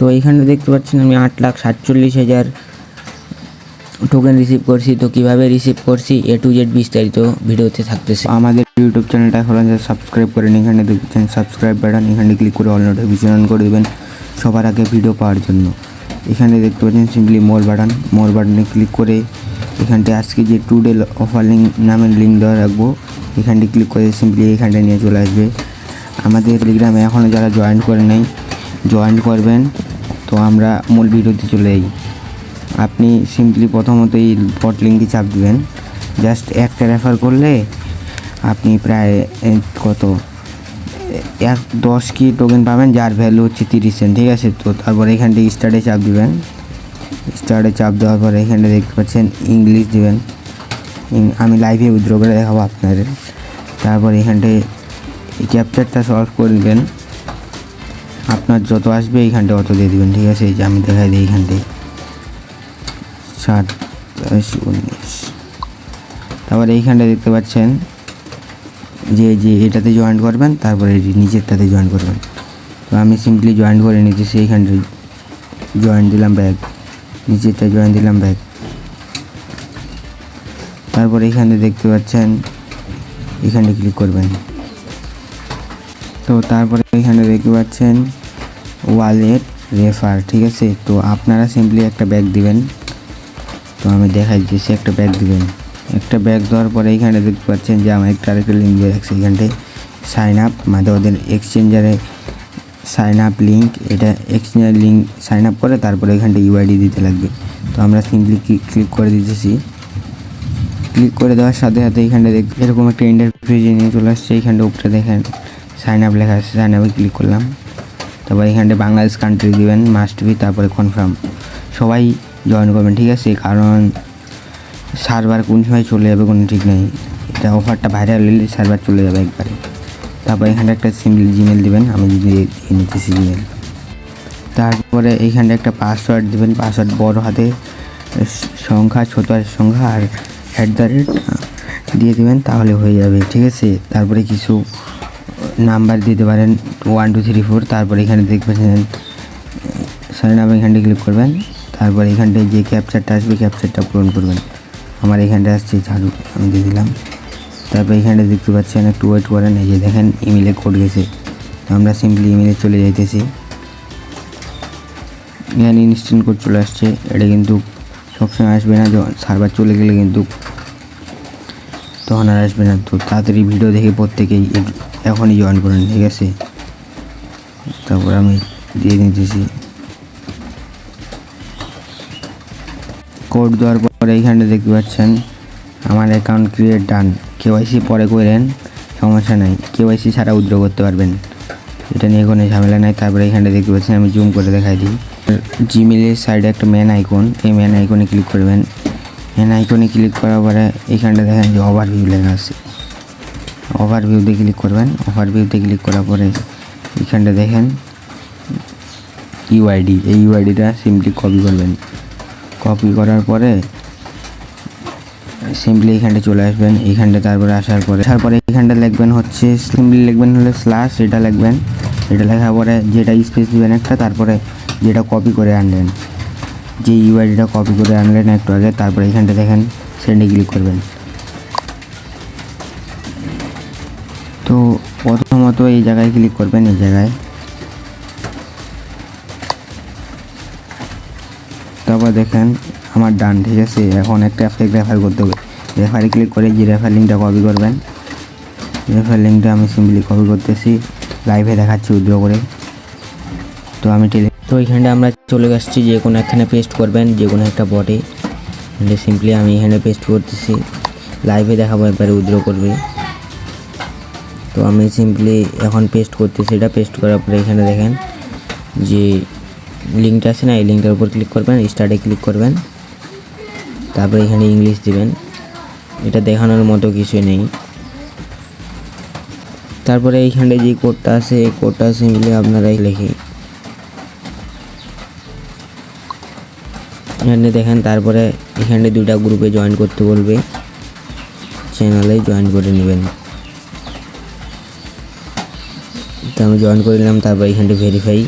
তো এইখানে দেখতে পাচ্ছেন আমি আট লাখ সাতচল্লিশ হাজার টোকেন রিসিভ করছি। তো কীভাবে রিসিভ করছি? এ টু জেড বিস্তারিত ভিডিওতে থাকতেছে। আমাদের ইউটিউব চ্যানেলটা এখন সাবস্ক্রাইব করেন এখানে দেখছেন সাবস্ক্রাইব বাটন এখানে ক্লিক করে অল নোটিফিকেশন অন করে দেবেন সবার আগে ভিডিও পাওয়ার জন্য। এখানে দেখতে পাচ্ছেন সিম্পলি মোর বাটন মোর বাটনে ক্লিক করে এখানটায় আজকে যে টু ডে অফার লিঙ্ক নামের লিঙ্ক দেওয়া রাখব এখানটি ক্লিক করে সিম্পলি এখানটা নিয়ে চলে আসবে। আমাদের টেলিগ্রামে এখনও যারা জয়েন করে নাই জয়েন করবেন। তো আমরা মূল ভিডিওতে চলে যাই আপনি সিম্পলি প্রথমত এই বট লিঙ্কটি চাপ দিবেন। জাস্ট একটা রেফার করলে আপনি প্রায় কত? এক, দশ কি টোকেন পাবেন, যার ভ্যালু হচ্ছে তিরিশ সেন্ট ঠিক আছে? তো তারপর এখান থেকে স্টার্টে চাপ দিবেন। স্টার্টে চাপ দেওয়ার পরে এখানে দেখতে পাচ্ছেন ইংলিশ দিবেন। আমি লাইভে উইথড্র করে দেখাবো আপনাদের। তারপর এখানটায় ক্যাপচারটা সলভ করে দেবেন। আপনার যত আসবে এইখানটা অত দিয়ে দেবেন, ঠিক আছে? এই যে আমি দেখাই দিই এইখানটায়। সাতাশ উনিশ। তারপরে এইখানটা দেখতে পাচ্ছেন যে যে এটাতে জয়েন করবেন, তারপরে নিচেরটাতে জয়েন করবেন। তো আমি সিম্পলি জয়েন করে নিতেছি এইখানটায় জয়েন দিলাম ব্যাগ নিচেরটা জয়েন দিলাম ব্যাগ তারপর এখানে দেখতে পাচ্ছেন এখানে ক্লিক করবেন। তো তারপরে এখানে দেখতে পাচ্ছেন ওয়ালেট রেফার ঠিক আছে? তো আপনারা সিম্পলি একটা ব্যাগ দিবেন। তো আমি দেখাই দিচ্ছি একটা ব্যাগ দিবেন। একটা ব্যাগ দেওয়ার পরে এইখানে দেখতে পাচ্ছেন যে আমার একটা আরেকটা লিঙ্ক দিয়ে রাখছে এখানটায় সাইন আপ মানে ওদের এক্সচেঞ্জারে সাইন আপ লিঙ্ক এটা এক্সচেঞ্জার লিঙ্ক সাইন আপ করে তারপরে এখানটা ইউআইডি দিতে লাগবে। তো আমরা সিম্পলি ক্লিক করে দিতেছি। ক্লিক করে দেওয়ার সাথে সাথে এখানে দেখ, এরকম একটা ইন্টারফেস নিয়ে চলে আসছে। এখানটা উপরে দেখেন সাইন আপ লেখা আছে সাইন আপে ক্লিক করলাম। তারপর এখানটা বাংলাদেশ কান্ট্রি দিবেন মাস্ট বি তারপরে কনফার্ম সবাই জয়েন করবেন, ঠিক আছে? কারণ সার্ভার কোন সময় চলে যাবে কোনো ঠিক নেই। এটা অফারটা ভাইরাল হলে সার্ভার চলে যাবে একবারে। তারপর এখানটা একটা সিম্পল জিমেল দিবেন, আমি যদি নিতেছি জিমেল তারপরে এইখানটা একটা পাসওয়ার্ড দেবেন পাসওয়ার্ড বড় হাতে সংখ্যা, ছোট সংখ্যা আর অ্যাট দ্য রেট দিয়ে দেবেন, তাহলে হয়ে যাবে, ঠিক আছে? তারপরে কিছু নাম্বার দিতে পারেন ওয়ান টু থ্রি ফোর তারপর এখানে দেখবেন সাইন আপ এখানটা ক্লিক করবেন, তারপর এখানটায় যে ক্যাপচারটা আসবে ক্যাপচারটা পূরণ করবেন। আমার এখানটা আসছে, ঝাড়ু, আমি দিয়ে দিলাম। তারপর এখানটা দেখতে পাচ্ছেন একটু ওয়েট করেন, এই যে দেখেন ইমেলে কোড গেছে। তো আমরা সিম্পলি ইমেলে চলে যাইতেছি। এখানে ইনস্ট্যান্ট কোড চলে আসছে, এটা কিন্তু সবসময় আসবে না সার্ভার চলে গেলে কিন্তু তখন আর আসবে না। তো তাড়াতাড়ি ভিডিও দেখে প্রত্যেকেই এখনই জয়েন করেন ঠিক আছে? তারপর আমি দিয়ে নিতেছি। কোড দেওয়ার পরে এইখানে দেখতে পাচ্ছেন, আমার অ্যাকাউন্ট ক্রিয়েট ডান কেওয়াইসি পরে করেন সমস্যা নাই। কেওয়াইসি ছাড়া উদ্র করতে পারবেন। এটা নিয়ে কোনো ঝামেলা নাই। তারপরে এখানে দেখতে পাচ্ছেন, আমি জুম করে দেখাই দিই। জিমেলের সাইডে একটা ম্যান আইকন এই ম্যান আইকনে ক্লিক করবেন। ম্যান আইকনে ক্লিক করার পরে এইখানটা দেখেন যে ওভারভিউ লেখা আছে। ওভারভিউতে ক্লিক করবেন। ওভারভিউতে ক্লিক করার পরে এখানটা দেখেন। ইউআইডি এই ইউআইডিটা সিম্পলি কপি করবেন। কপি করার পরে সিম্পলি এখানটা চলে আসবেন। এইখানটা তারপরে আসার পরে আসার পরে এখানটা লিখবেন হচ্ছে সিম্পলি লিখবেন হলে স্ল্যাশ এটা লিখবেন। এটা লেখার পরে যেটা স্পেস দিবেন একটা, তারপরে যেটা কপি করে আনলেন। যে ইউআইডিটা কপি করে আনলেন একটু আগে, তারপরে এখানটা দেখেন সেন্ডে ক্লিক করবেন। তো প্রথমত এই জায়গায় ক্লিক করবেন, এই জায়গায়। তারপর দেখেন, আমার ডান, ঠিক আছে? এখন একটা ফেক রেফার করতে হবে। রেফারে ক্লিক করে যে রেফার লিঙ্কটা কপি করবেন। রেফার লিঙ্কটা আমি সিম্পলি কপি করতেছি। লাইভে দেখাচ্ছি উইথড্র করে। তো আমি টেলি তো এইখানটা আমরা চলে আসছি, যে কোনো একখানে পেস্ট করবেন, যে কোনো একটা বটে সিম্পলি আমি এখানে পেস্ট করতেছি। লাইভে দেখাবো, একবারে উইথড্র করবে। তো আমি সিম্পলি এখন পেস্ট করতেছি। এটা পেস্ট করার পরে এখানে দেখেন যে লিঙ্কটা আছে না, এই লিঙ্কটার উপর ক্লিক করবেন স্টার্টে ক্লিক করবেন। তারপরে এখানে ইংলিশ দিবেন। এটা দেখানোর মতো কিছুই নেই। তারপরে এইখানে যে কোডটা আছে, এই কোডটা সিম্পলি আপনারাই লিখে এখানে দেখেন, তারপরে এখানে দুটা গ্রুপে জয়েন করতে বলবে। চ্যানেলে জয়েন করে নেবেন। তো আমি জয়েন করে নিলাম, তারপর এখানটা ভেরিফাই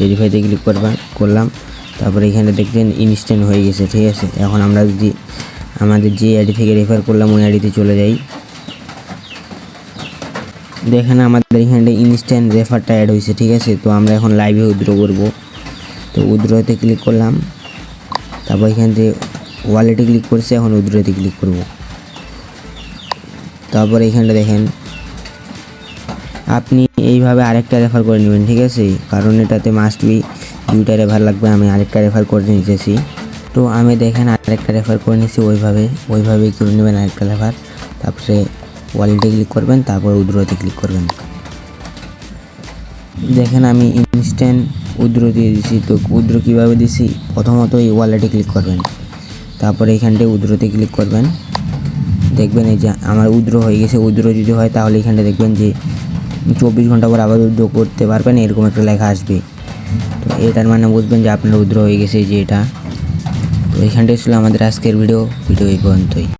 ভেরিফাইতে ক্লিক করবেন করলাম। তারপরে এখানে দেখবেন ইনস্ট্যান্ট হয়ে গেছে, ঠিক আছে? এখন আমরা যদি আমাদের যে আইডি থেকে রেফার করলাম, ওই আইডিতে চলে যাই। দেখেন আমাদের এখানে ইনস্ট্যান্ট রেফারটা অ্যাড হয়েছে, ঠিক আছে? তো আমরা এখন লাইভে উইথড্র করব। তো উইথড্রতে ক্লিক করলাম। তারপর এখান থেকে ওয়ালেটে ক্লিক করছে, এখন উইথড্রতে ক্লিক করব। তারপর এখানটা দেখেন আপনি এইভাবে আরেকটা রেফার করে নেবেন, ঠিক আছে? কারণ এটাতে মাস্ট বি দুইটা রেফার লাগবে, আমি আরেকটা রেফার করে নিতেছি। তো আমি দেখেন আরেকটা রেফার করে নিয়েছি ওইভাবে ওইভাবেই করে নেবেন আরেকটা রেফার তারপরে ওয়ালেটে ক্লিক করবেন, তারপর উদ্রতে ক্লিক করবেন। দেখেন আমি ইনস্ট্যান্ট উদ্র দিয়ে দিছি, তো উদ্র কীভাবে দিছি? প্রথমত এই ওয়ালেটে ক্লিক করবেন। তারপরে এখানটায় উদ্রতে ক্লিক করবেন। দেখবেন এই যে আমার উদ্র হয়ে গেছে উদ্র যদি হয় তাহলে এখানটা দেখবেন যে চব্বিশ ঘণ্টা পর আবার উইথড্র করতে পারবেন, এরকম একটা লেখা আসবে। তো এটার মানে বুঝবেন যে আপনার উইথড্র হয়ে গেছে যে এটা। তো এখানটাই ছিল আমাদের আজকের ভিডিও। ভিডিও এই পর্যন্তই।